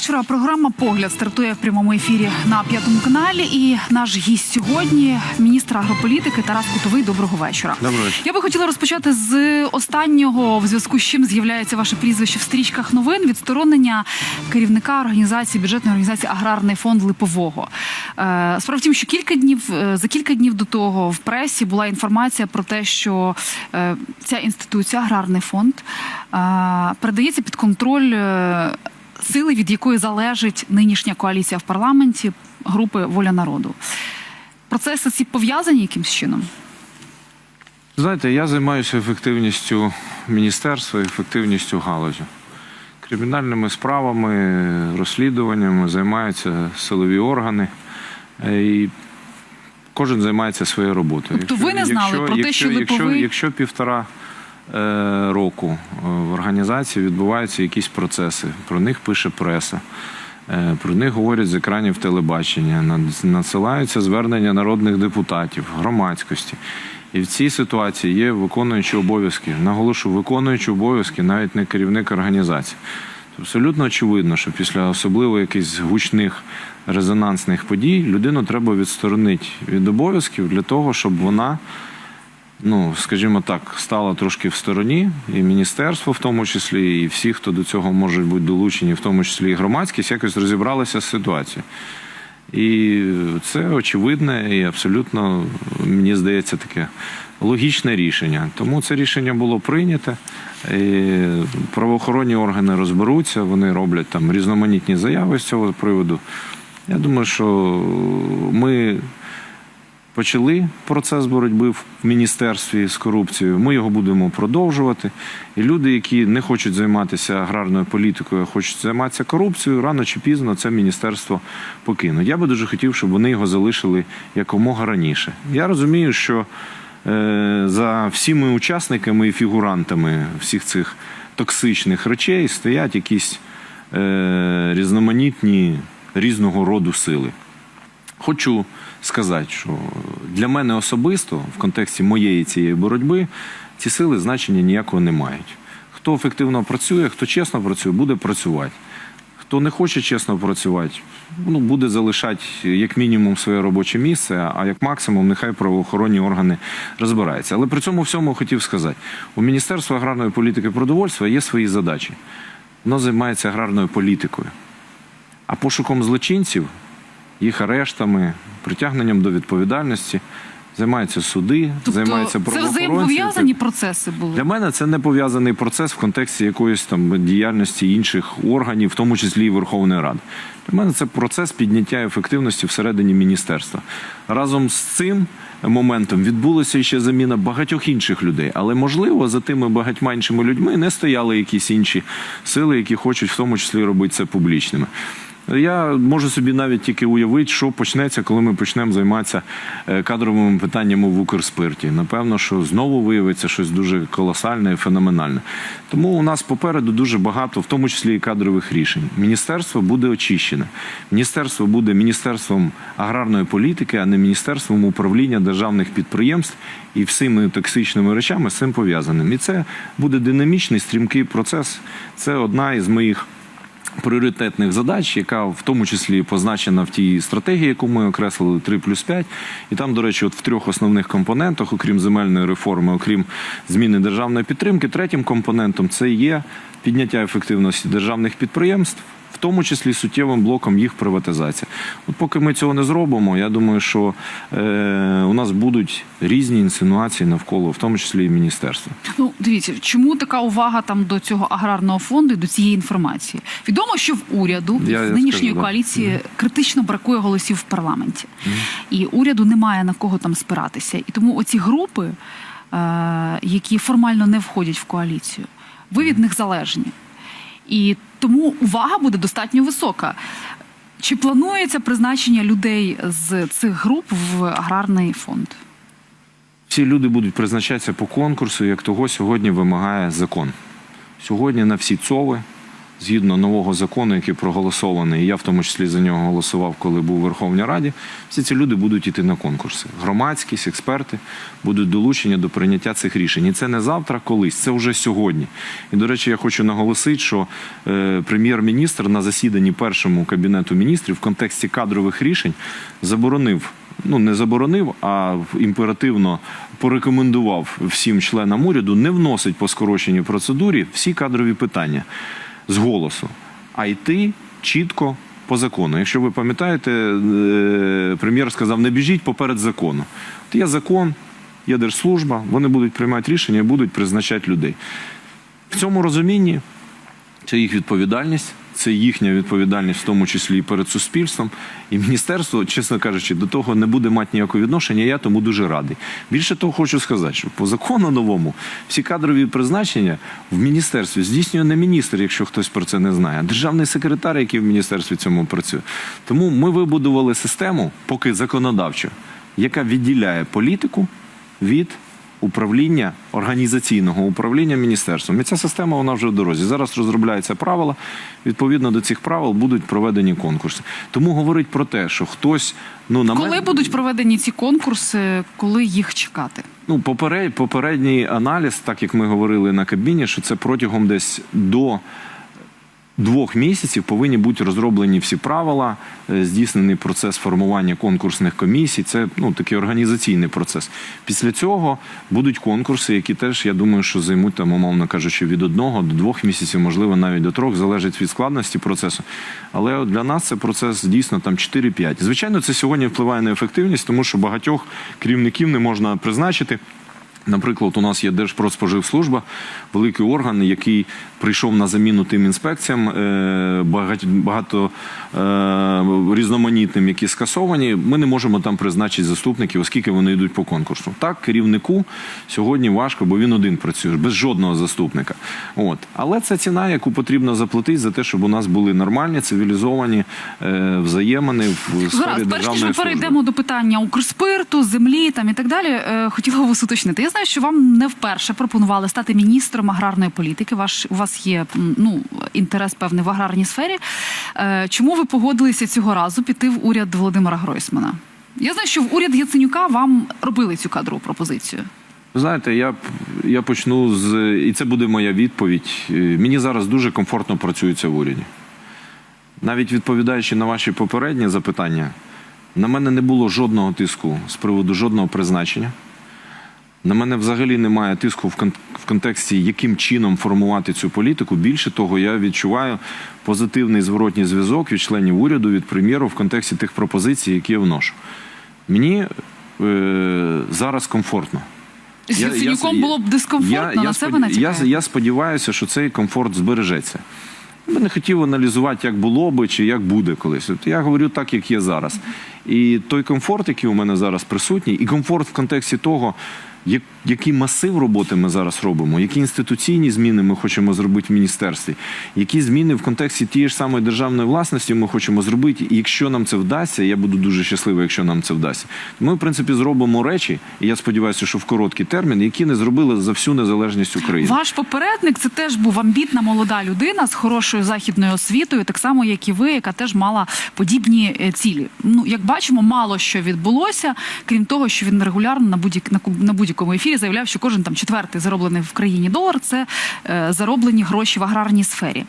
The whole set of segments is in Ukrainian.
вечора. Програма Погляд стартує в прямому ефірі на п'ятому каналі. І наш гість сьогодні міністр агрополітики Тарас Кутовий. Доброго вечора. Доброго вечора. Я би хотіла розпочати з останнього, в зв'язку з чим з'являється ваше прізвище в стрічках новин відсторонення керівника організації бюджетної організації Аграрний фонд Липового. Е, Справа в тім, що кілька днів е, за кілька днів до того в пресі була інформація про те, що е, ця інституція, аграрний фонд, передається під контроль. Сили, від якої залежить нинішня коаліція в парламенті групи Воля народу. Процеси ці пов'язані якимсь чином? Знаєте, я займаюся ефективністю міністерства, ефективністю галузі. Кримінальними справами, розслідуваннями займаються силові органи. Е, І кожен займається своєю роботою. Тобто ви не знали про те, що якщо, Липовий- якщо півтора року е, в організації відбуваються якісь процеси, про них пише преса. е, Про них говорять з екранів телебачення, надсилаються звернення народних депутатів, громадськості. І в цій ситуації є виконуючі обов'язки. Наголошую, виконуючі обов'язки, навіть не керівник організації. Абсолютно очевидно, що після особливо якихось гучних резонансних подій людину треба відсторонити від обов'язків для того, щоб вона, ну скажімо так, стала трошки в стороні, і міністерство, в тому числі, і всі, хто до цього можуть бути долучені, в тому числі і громадськість, якось розібралися з ситуацією. І це очевидне і абсолютно, мені здається, таке логічне рішення. Тому це рішення було прийняте. І правоохоронні органи розберуться, вони роблять там різноманітні заяви з цього приводу. Я думаю, що ми почали процес боротьби в міністерстві з корупцією. Ми його будемо продовжувати. І люди, які не хочуть займатися аграрною політикою, а хочуть займатися корупцією, рано чи пізно це міністерство покинуть. Я би дуже хотів, щоб вони його залишили якомога раніше. Я розумію, що е, за всіми учасниками і фігурантами всіх цих токсичних речей стоять якісь е, різноманітні різного роду сили. Хочу сказати, що для мене особисто в контексті моєї цієї боротьби ці сили значення ніякого не мають. Хто ефективно працює, хто чесно працює, буде працювати. Хто не хоче чесно працювати, ну буде залишати як мінімум своє робоче місце, а як максимум нехай правоохоронні органи розбираються. Але при цьому всьому хотів сказати: у Міністерства аграрної політики і продовольства є свої задачі. Воно займається аграрною політикою. А пошуком злочинців, їх арештами, притягненням до відповідальності займаються суди, займаються Тобто це правоохоронці. взаємопов'язані процеси були. Для мене це не пов'язаний процес в контексті якоїсь там діяльності інших органів, в тому числі і Верховної Ради. Для мене це процес підняття ефективності всередині міністерства. Разом з цим моментом відбулася ще заміна багатьох інших людей, але можливо за тими багатьма іншими людьми не стояли якісь інші сили, які хочуть в тому числі робити це публічними. Я можу собі навіть тільки уявити, що почнеться, коли ми почнемо займатися е, кадровими питаннями в Укрспирті. Напевно, що знову виявиться щось дуже колосальне і феноменальне. Тому у нас попереду дуже багато, в тому числі і кадрових рішень. Міністерство буде очищене. Міністерство буде міністерством аграрної політики, а не міністерством управління державних підприємств і всіми токсичними речами з цим пов'язаним. І це буде динамічний стрімкий процес. Це одна із моїх пріоритетних задач, яка в тому числі позначена в тій стратегії, яку ми окреслили 3 плюс 5. І там, до речі, от в трьох основних компонентах, окрім земельної реформи, окрім зміни державної підтримки, третім компонентом це є підняття ефективності державних підприємств. В тому числі суттєвим блоком їх приватизація. От поки ми цього не зробимо, я думаю, що е, у нас будуть різні інсинуації навколо, в тому числі і міністерства. Ну, дивіться, чому така увага там до цього аграрного фонду і до цієї інформації? Відомо, що в уряду Я- в нинішньої скажу, да. коаліції критично бракує голосів в парламенті, і уряду немає на кого там спиратися. І тому оці групи, е, які формально не входять в коаліцію, ви від них залежні. І тому увага буде достатньо висока. Чи планується призначення людей з цих груп в аграрний фонд? Всі люди будуть призначатися по конкурсу, як того сьогодні вимагає закон. Сьогодні на всі ЦОВи згідно нового закону, який проголосований, і я в тому числі за нього голосував, коли був у Верховній Раді, всі ці люди будуть йти на конкурси. Громадськість, експерти будуть долучені до прийняття цих рішень. І це не завтра, колись, це вже сьогодні. І, до речі, я хочу наголосити, що е, прем'єр-міністр на засіданні першому кабінету міністрів в контексті кадрових рішень заборонив. Ну, не заборонив, а імперативно порекомендував всім членам уряду не вносить по скороченій процедурі всі кадрові питання з голосу, а йти чітко по закону. Якщо ви пам'ятаєте, е, прем'єр сказав: не біжіть поперед закону. От є закон, є держслужба, вони будуть приймати рішення, і будуть призначати людей. В цьому розумінні це їх відповідальність, це їхня відповідальність, в тому числі і перед суспільством. І міністерство, чесно кажучи, до того не буде мати ніякого відношення. Я тому дуже радий. Більше того, хочу сказати, що по закону новому всі кадрові призначення в міністерстві здійснює не міністр, якщо хтось про це не знає, а державний секретар, який в міністерстві цьому працює. Тому ми вибудували систему, поки законодавчо, яка відділяє політику від управління організаційного управління міністерством. І ця система вона вже в дорозі. Зараз розробляються правила. Відповідно до цих правил будуть проведені конкурси. Тому говорить про те, що хтось ну на Коли мен... будуть проведені ці конкурси, коли їх чекати? Ну, поперед, попередній аналіз, так як ми говорили на кабіні, що це протягом десь до двох місяців повинні бути розроблені всі правила, е, здійснений процес формування конкурсних комісій. Це ну такий організаційний процес. Після цього будуть конкурси, які теж я думаю, що займуть там, умовно кажучи, від одного до двох місяців, можливо, навіть до трьох, залежить від складності процесу. Але для нас це процес дійсно там 4-5. Звичайно, це сьогодні впливає на ефективність, тому що багатьох керівників не можна призначити. Наприклад, у нас є Держпродспоживслужба, великий орган, який прийшов на заміну тим інспекціям е, багато е, різноманітним, які скасовані. Ми не можемо там призначити заступників, оскільки вони йдуть по конкурсу. Так, керівнику сьогодні важко, бо він один працює без жодного заступника. От. Але це ціна, яку потрібно заплатити за те, щоб у нас були нормальні, цивілізовані е, взаємини в сфері Зараз, перш ніж державної ми перейдемо до питання Укрспирту, землі там і так далі, хотіла вас уточнити. Я знаю, що вам не вперше пропонували стати міністром аграрної політики. Ваш у вас є ну інтерес певний в аграрній сфері. Е, Чому ви погодилися цього разу піти в уряд Володимира Гройсмана? Я знаю, що в уряд Яценюка вам робили цю кадрову пропозицію. Ви знаєте, я, я почну з. І це буде моя відповідь. Е, Мені зараз дуже комфортно працюється в уряді. Навіть відповідаючи на ваші попередні запитання, на мене не було жодного тиску з приводу жодного призначення. На мене взагалі немає тиску в кон- в контексті, яким чином формувати цю політику. Більше того, я відчуваю позитивний зворотній зв'язок від членів уряду, від прем'єру в контексті тих пропозицій, які я вношу. Мені е, зараз комфортно. З Я- я- Яценюком було б дискомфортно на це ви сподів- я, я сподіваюся, що цей комфорт збережеться. Я би не хотів аналізувати, як було би чи як буде колись. От я говорю так, як є зараз. І той комфорт, який у мене зараз присутній, і комфорт в контексті того, який масив роботи ми зараз робимо, які інституційні зміни ми хочемо зробити в міністерстві, які зміни в контексті тієї ж самої державної власності ми хочемо зробити. І якщо нам це вдасться, я буду дуже щасливий, якщо нам це вдасться. Ми, в принципі, зробимо речі, і я сподіваюся, що в короткий термін, які не зробили за всю незалежність України. Ваш попередник це теж був амбітна молода людина з хорошою західною освітою, так само як і ви, яка теж мала подібні е, цілі. Ну як бачимо, мало що відбулося, крім того, що він регулярно на будь на, на будь-якому ефірі заявляв, що кожен там четвертий зароблений в країні долар це е, зароблені гроші в аграрній сфері.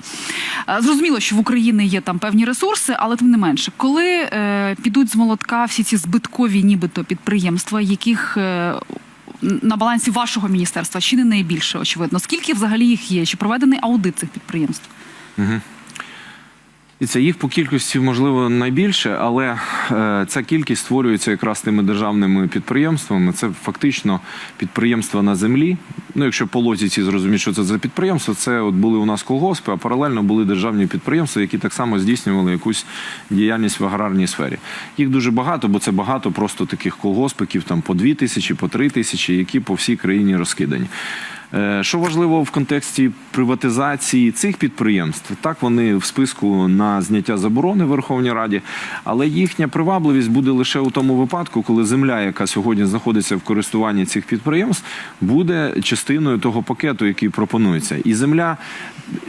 Е, зрозуміло, що в Україні є там певні ресурси, але тим не менше, коли е, підуть з молотка всі ці збиткові, нібито підприємства, яких е, на балансі вашого міністерства чи не найбільше, очевидно. Скільки взагалі їх є? Чи проведений аудит цих підприємств? І це їх по кількості можливо найбільше, але е, ця кількість створюється якраз тими державними підприємствами. Це фактично підприємства на землі. Ну, якщо по логіці зрозуміти, що це за підприємство, це от були у нас колгоспи, а паралельно були державні підприємства, які так само здійснювали якусь діяльність в аграрній сфері. Їх дуже багато, бо це багато просто таких колгоспиків, там по дві тисячі, по три тисячі, які по всій країні розкидані. Е, Що важливо в контексті приватизації цих підприємств, так вони в списку на зняття заборони в Верховній Раді, але їхня привабливість буде лише у тому випадку, коли земля, яка сьогодні знаходиться в користуванні цих підприємств, буде частиною того пакету, який пропонується. І земля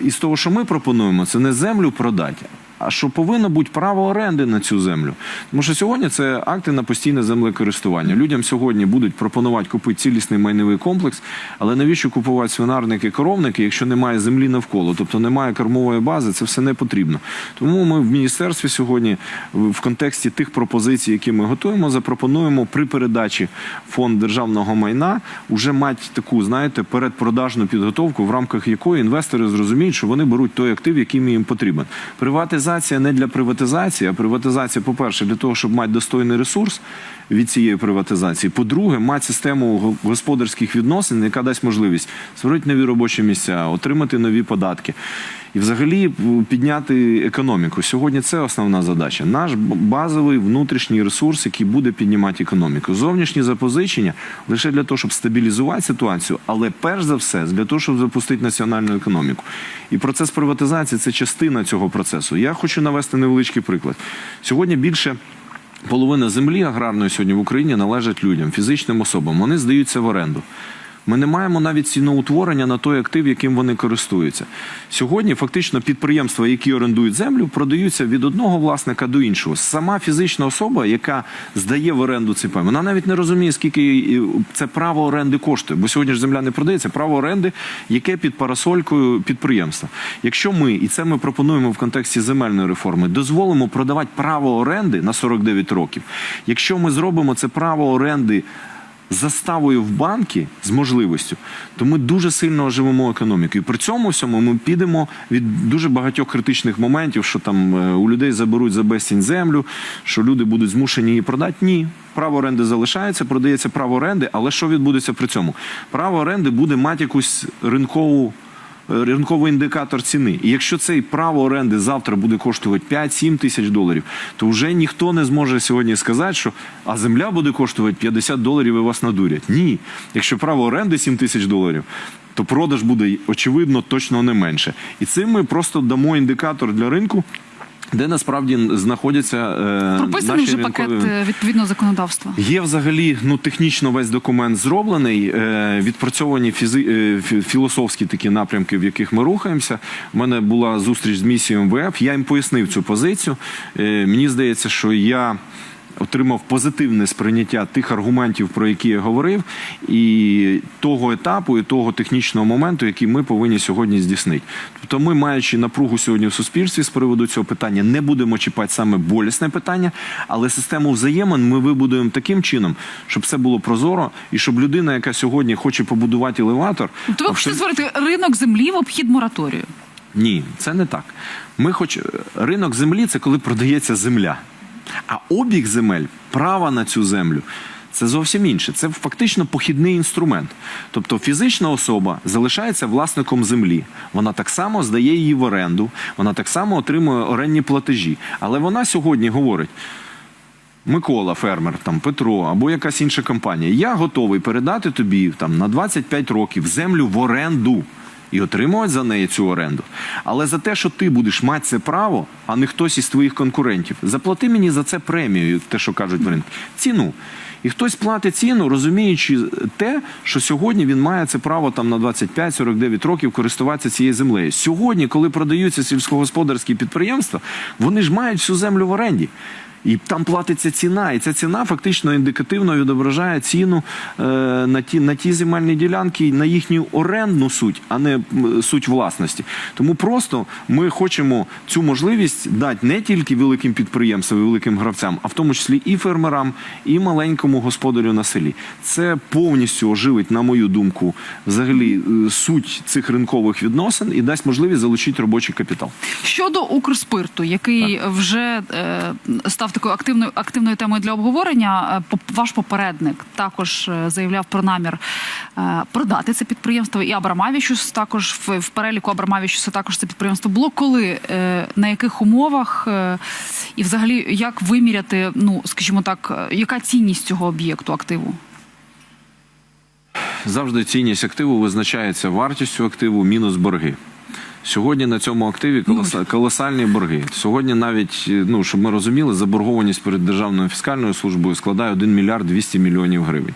із того, що ми пропонуємо, це не землю продати. Що повинно бути право оренди на цю землю? Тому що сьогодні це акти на постійне землекористування. Людям сьогодні будуть пропонувати купити цілісний майновий комплекс, але навіщо купувати свинарники, коровники, якщо немає землі навколо, тобто немає кормової бази, це все не потрібно. Тому ми в міністерстві сьогодні, в контексті тих пропозицій, які ми готуємо, запропонуємо при передачі фонд державного майна вже мати таку, знаєте, передпродажну підготовку, в рамках якої інвестори зрозуміють, що вони беруть той актив, який їм потрібен. Приватизація не для приватизації, а приватизація, по-перше, для того, щоб мати достойний ресурс від цієї приватизації. По-друге, мати систему господарських відносин, яка дасть можливість створити нові робочі місця, отримати нові податки. І взагалі підняти економіку. Сьогодні це основна задача. Наш базовий внутрішній ресурс, який буде піднімати економіку. Зовнішні запозичення лише для того, щоб стабілізувати ситуацію, але перш за все для того, щоб запустити національну економіку. І процес приватизації це частина цього процесу. Я хочу навести невеличкий приклад. Сьогодні більше. Половина землі аграрної сьогодні в Україні належить людям, фізичним особам. Вони здаються в оренду. Ми не маємо навіть ціноутворення на той актив, яким вони користуються. Сьогодні фактично підприємства, які орендують землю, продаються від одного власника до іншого. Сама фізична особа, яка здає в оренду цей пай, вона навіть не розуміє, скільки це право оренди коштує. Бо сьогодні ж земля не продається, право оренди, яке під парасолькою підприємства. Якщо ми, і це ми пропонуємо в контексті земельної реформи, дозволимо продавати право оренди на 49 років. Якщо ми зробимо це право оренди заставою в банки з можливістю, то ми дуже сильно оживимо економіку. І при цьому всьому ми підемо від дуже багатьох критичних моментів, що там е, у людей заберуть за безцінь землю, що люди будуть змушені її продати. Ні. Право оренди залишається, продається право оренди, але що відбудеться при цьому? Право оренди буде мати якусь ринкову ринковий індикатор ціни. І якщо цей право оренди завтра буде коштувати 5-7 тисяч доларів, то вже ніхто не зможе сьогодні сказати, що а земля буде коштувати 50 доларів і вас надурять. Ні. Якщо право оренди 7 тисяч доларів. То продаж буде очевидно точно не менше, і цим ми просто дамо індикатор для ринку, де насправді знаходяться е, Прописаний наші вже пакет ринкові... пакет відповідного законодавства. Є взагалі ну технічно весь документ зроблений. Е, відпрацьовані фізи, е, філософські такі напрямки, в яких ми рухаємося. У мене була зустріч з місією МВФ. Я їм пояснив цю позицію. Е, мені здається, що я. Отримав позитивне сприйняття тих аргументів, про які я говорив, і того етапу, і того технічного моменту, який ми повинні сьогодні здійснити. Тобто, ми, маючи напругу сьогодні в суспільстві з приводу цього питання, не будемо чіпати саме болісне питання, але систему взаємин ми вибудуємо таким чином, щоб все було прозоро, і щоб людина, яка сьогодні хоче побудувати елеватор, Тобто ви хочете створити ринок землі в обхід мораторію. ні, це не так. Ми хоч ринок землі це коли продається земля. А обіг земель, права на цю землю. Це зовсім інше. Це фактично похідний інструмент. Тобто фізична особа залишається власником землі. Вона так само здає її в оренду, вона так само отримує орендні платежі. Але вона сьогодні говорить: Микола, фермер, там Петро або якась інша компанія. Я готовий передати тобі там на 25 років землю в оренду і отримувати за неї цю оренду. Але за те, що ти будеш мати це право, а не хтось із твоїх конкурентів, заплати мені за це премію, те, що кажуть в ринку, ціну. І хтось платить ціну, розуміючи те, що сьогодні він має це право там на 25-49 років користуватися цією землею. Сьогодні, коли продаються сільськогосподарські підприємства, вони ж мають всю землю в оренді. І там платиться ціна, і ця ціна фактично індикативно відображає ціну е, на ті на ті земельні ділянки, на їхню орендну суть, а не суть власності. Тому просто ми хочемо цю можливість дати не тільки великим підприємствам, і великим гравцям, а в тому числі і фермерам, і маленькому господарю на селі. Це повністю оживить, на мою думку, взагалі е, суть цих ринкових відносин і дасть можливість залучити робочий капітал. Щодо Укрспирту, який вже е, став такою активною активною темою для обговорення, е, ваш попередник також е, заявляв про намір е, продати це підприємство. І Абрамавічус також в, переліку Абрамавічуса також це підприємство було. Коли на яких умовах і взагалі як виміряти, ну скажімо так, яка цінність цього об'єкту активу? завжди цінність активу визначається вартістю активу мінус борги. Сьогодні на цьому активі колосальні борги. Сьогодні навіть, ну щоб ми розуміли, заборгованість перед Державною фіскальною службою складає 1 мільярд 200 мільйонів гривень.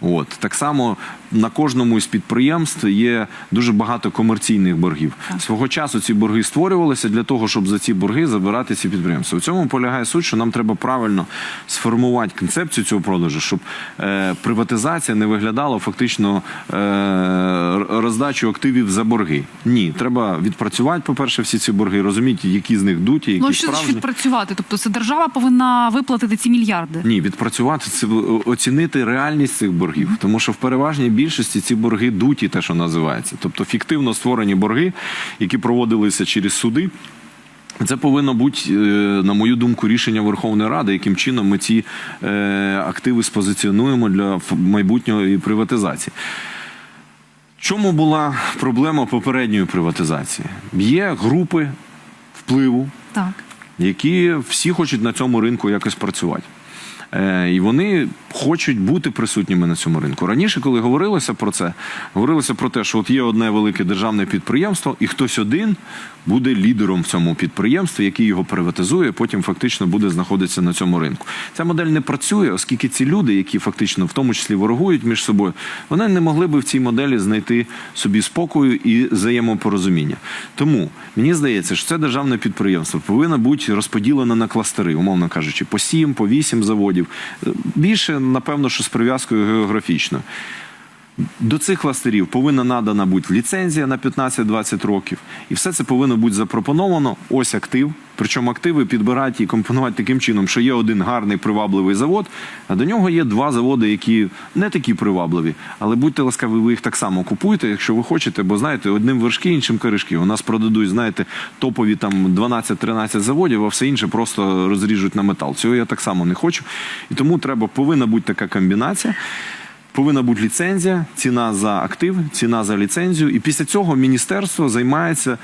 От так само на кожному із підприємств є дуже багато комерційних боргів. Свого часу ці борги створювалися для того, щоб за ці борги забирати ці підприємства. У цьому полягає суть, що нам треба правильно сформувати концепцію цього продажу, щоб е, приватизація не виглядала фактично е, роздачу активів за борги. Ні, треба відпрацювати, по-перше, всі ці борги, розуміти, які з них дуті, які Ну що справжні. відпрацювати? Тобто це держава повинна виплатити ці мільярди. Ні, відпрацювати це оцінити реальність цих боргів, тому що в переважній більшості ці борги дуті, те, що називається, тобто фіктивно створені борги, які проводилися через суди. Це повинно бути, е, на мою думку, рішення Верховної Ради, яким чином ми ці е, активи спозиціонуємо для майбутньої приватизації. Чому була проблема попередньої приватизації? Є групи впливу, Так. які всі хочуть на цьому ринку якось працювати. Е, і вони хочуть бути присутніми на цьому ринку. Раніше, коли говорилося про це, говорилося про те, що от є одне велике державне підприємство, і хтось один буде лідером в цьому підприємстві, який його приватизує, потім фактично буде знаходитися на цьому ринку. Ця модель не працює, оскільки ці люди, які фактично в тому числі ворогують між собою, вони не могли би в цій моделі знайти собі спокою і взаємопорозуміння. Тому мені здається, що це державне підприємство повинно бути розподілено на кластери, умовно кажучи, по 7, по 8 заводів. Е, Більше, напевно, що з прив'язкою географічною. До цих кластерів повинна надана бути ліцензія на 15-20 років, і все це повинно бути запропоновано. Ось актив. Причому активи підбирати і компонувати таким чином, що є один гарний привабливий завод, а до нього є два заводи, які не такі привабливі. Але будьте ласкаві, ви їх так само купуйте, якщо ви хочете, бо знаєте, одним вершки, іншим коришки. У нас продадуть, знаєте, топові там 12-13 заводів, а все інше просто розріжуть на метал. Цього я так само не хочу. І тому треба повинна бути така комбінація. Повинна бути ліцензія, ціна за актив, ціна за ліцензію. І після цього міністерство займається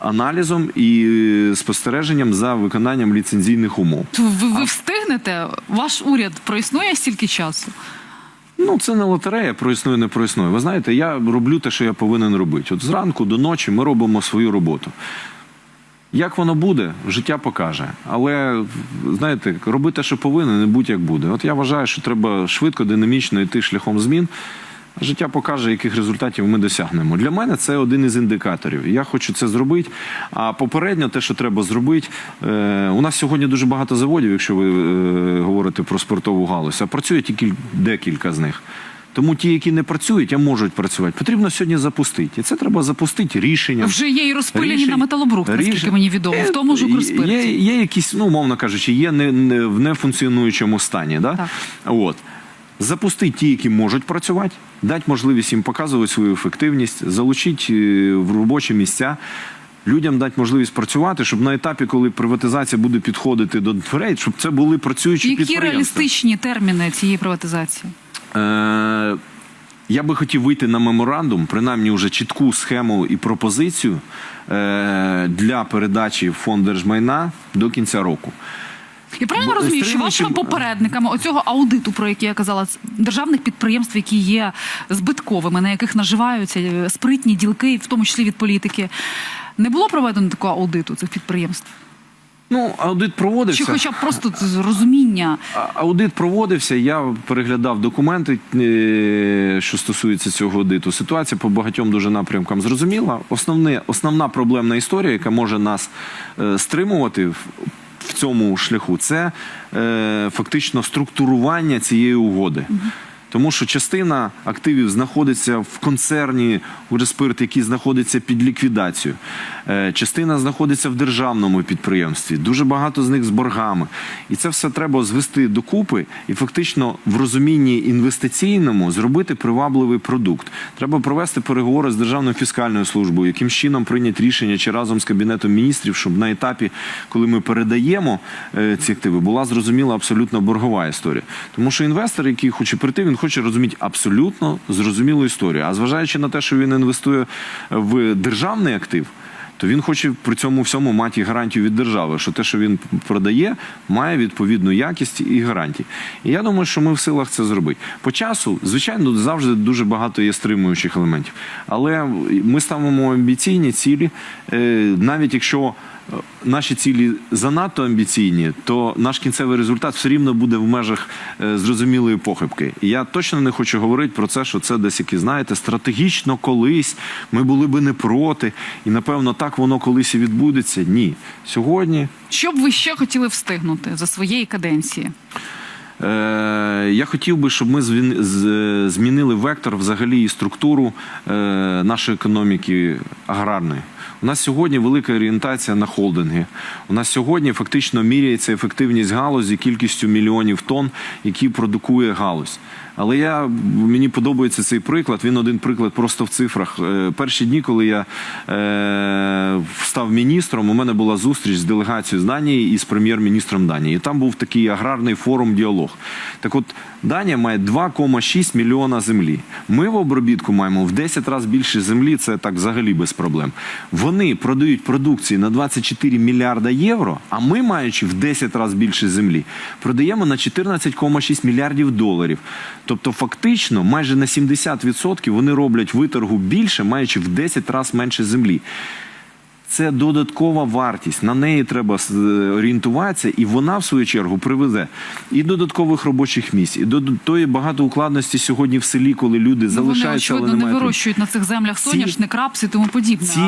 аналізом і е, спостереженням за виконанням ліцензійних умов. То ви, ви встигнете? Ваш уряд проіснує стільки часу? Ну, це не лотерея, проіснує, не проіснує. Ви знаєте, я роблю те, що я повинен робити. От зранку до ночі ми робимо свою роботу. Як воно буде, життя покаже. Але знаєте, роби те, що повинен, не будь як буде. От я вважаю, що треба швидко, динамічно йти шляхом змін. Життя покаже, яких результатів ми досягнемо. Для мене це один із індикаторів. Я хочу це зробити. А попередньо, те, що треба зробити, е, у нас сьогодні дуже багато заводів, якщо ви е, говорите про спортову галузь, а працює тільки декілька з них. Тому ті, які не працюють, а можуть працювати, потрібно сьогодні запустити. І це треба запустити рішенням. Вже є і розпилені Рішень- на металобрухт, наскільки рішень- мені відомо, в тому ж Е, Укрспирті. Є, є якісь, ну, умовно кажучи, є не, не, в нефункціонуючому стані. Да? Так. От. Запустити ті, які можуть працювати, дати можливість їм показувати свою ефективність, залучити е, в робочі місця. Людям дати можливість працювати, щоб на етапі, коли приватизація буде підходити до дверей, щоб це були працюючі Які підприємства. реалістичні терміни цієї приватизації? Е, я би хотів вийти на меморандум, принаймні вже чітку схему і пропозицію е, для передачі в фонд держмайна до кінця року. Я правильно Бо розумію, що вашими попередниками оцього аудиту, про який я казала, державних підприємств, які є збитковими, на яких наживаються е, спритні ділки, в тому числі від політики, не було проведено такого аудиту цих підприємств? Ну, аудит проводився. Чи хоча б просто розуміння? Аудит проводився. Я переглядав документи, е, що стосуються цього аудиту. Ситуація по багатьом дуже напрямкам зрозуміла. Основне, основна проблемна історія, яка може нас е, стримувати в, в цьому шляху, це е, фактично структурування цієї угоди. Тому що частина активів знаходиться в концерні «Укрспирт», який знаходиться під ліквідацією. Е, Частина знаходиться в державному підприємстві. Дуже багато з них з боргами. І це все треба звести докупи і фактично в розумінні інвестиційному зробити привабливий продукт. Треба провести переговори з Державною фіскальною службою, яким чином прийняти рішення чи разом з Кабінетом міністрів, щоб на етапі, коли ми передаємо е, ці активи, була зрозуміла абсолютно боргова історія. Тому що інвестор, який хоче прийти, він хоче розуміти абсолютно зрозумілу історію. А зважаючи на те, що він інвестує в державний актив. то він хоче при цьому всьому мати гарантію від держави, що те, що він продає, має відповідну якість і гарантії. І я думаю, що ми в силах це зробити. По часу, звичайно, завжди дуже багато є стримуючих елементів. Але ми ставимо амбіційні цілі, Е, навіть якщо наші цілі занадто амбіційні, то наш кінцевий результат все рівно буде в межах е, зрозумілої похибки. І я точно не хочу говорити про це, що це десь які знаєте, стратегічно колись ми були би не проти, і напевно так воно колись і відбудеться. Ні, сьогодні Що б ви ще хотіли встигнути за своєї каденції? Е, я хотів би, щоб ми змінили вектор взагалі і структуру е, нашої економіки аграрної. У нас сьогодні велика орієнтація на холдинги. У нас сьогодні фактично міряється ефективність галузі кількістю мільйонів тонн, які продукує галузь. Але я мені подобається цей приклад. Він один приклад просто в цифрах. Е, Перші дні, коли я е, став міністром, у мене була зустріч з делегацією з Данії і з прем'єр-міністром Данії. І там був такий аграрний форум діалог. Так от Данія має 2,6 мільйона землі. Ми в обробітку маємо в 10 разів більше землі. Це так взагалі без проблем. Вони продають продукції на 24 мільярда євро, а ми, маючи в 10 разів більше землі, продаємо на 14,6 мільярдів доларів. Тобто, фактично, майже на 70% вони роблять виторгу більше, маючи в 10 разів менше землі. Це додаткова вартість. На неї треба е, орієнтуватися, і вона, в свою чергу, привезе і додаткових робочих місць, і до тої багатоукладності сьогодні в селі, коли люди Ну, залишаються, але очевидно не вирощують на цих землях соняшник, рапс і тому подібне. Ці,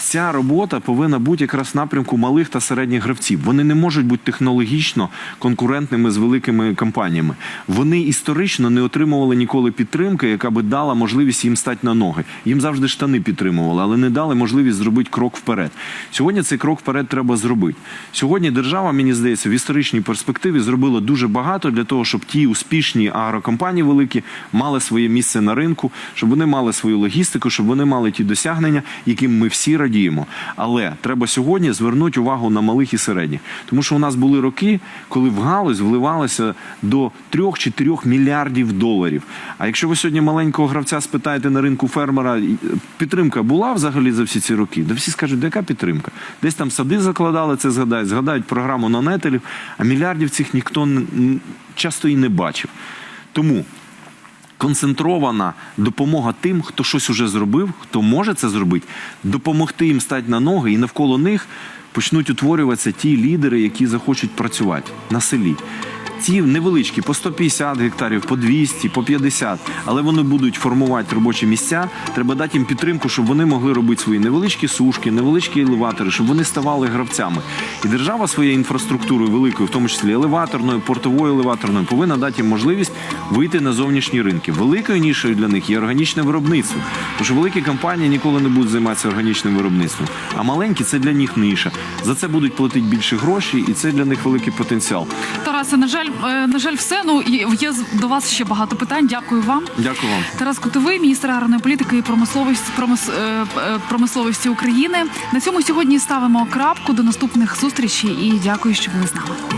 ця робота повинна бути якраз в напрямку малих та середніх гравців. Вони не можуть бути технологічно конкурентними з великими компаніями. Вони історично не отримували ніколи підтримки, яка би дала можливість їм стати на ноги. Їм завжди штани підтримували, але не дали можливість зробити крок вперед. Сьогодні цей крок вперед треба зробити. Сьогодні держава, мені здається, в історичній перспективі зробила дуже багато для того, щоб ті успішні агрокомпанії великі мали своє місце на ринку, щоб вони мали свою логістику, щоб вони мали ті досягнення, яким ми всі радіємо. Але треба сьогодні звернути увагу на малих і середніх, тому що у нас були роки, коли в галузь вливалося до 3-4 мільярдів доларів. А якщо ви сьогодні маленького гравця спитаєте на ринку фермера, підтримка була взагалі за всі ці роки? Да всі скажуть, яка підтримка? Десь там сади закладали, це згадають, згадають програму нанетелів, а мільярдів цих ніхто часто і не бачив. Тому концентрована допомога тим, хто щось уже зробив, хто може це зробити, допомогти їм стати на ноги, і навколо них почнуть утворюватися ті лідери, які захочуть працювати на селі. Ці невеличкі по 150 гектарів, по 200, по 50, але вони будуть формувати робочі місця. Треба дати їм підтримку, щоб вони могли робити свої невеличкі сушки, невеличкі елеватори, щоб вони ставали гравцями. І держава своєю інфраструктурою великою, в тому числі елеваторною, портовою елеваторною, повинна дати їм можливість вийти на зовнішні ринки. Великою нішою для них є органічне виробництво. Тому що великі компанії ніколи не будуть займатися органічним виробництвом. А маленькі це для них ниша. За це будуть платити більше грошей, і це для них великий потенціал. Тарасе, на жаль, е, на жаль, все. Ну є до вас ще багато питань. Дякую вам. Дякую вам. Тарас Кутовий, міністр аграрної політики і промисловості промис, е, е, промисловості України. На цьому сьогодні ставимо крапку до наступних зустрічей і дякую, що були з нами.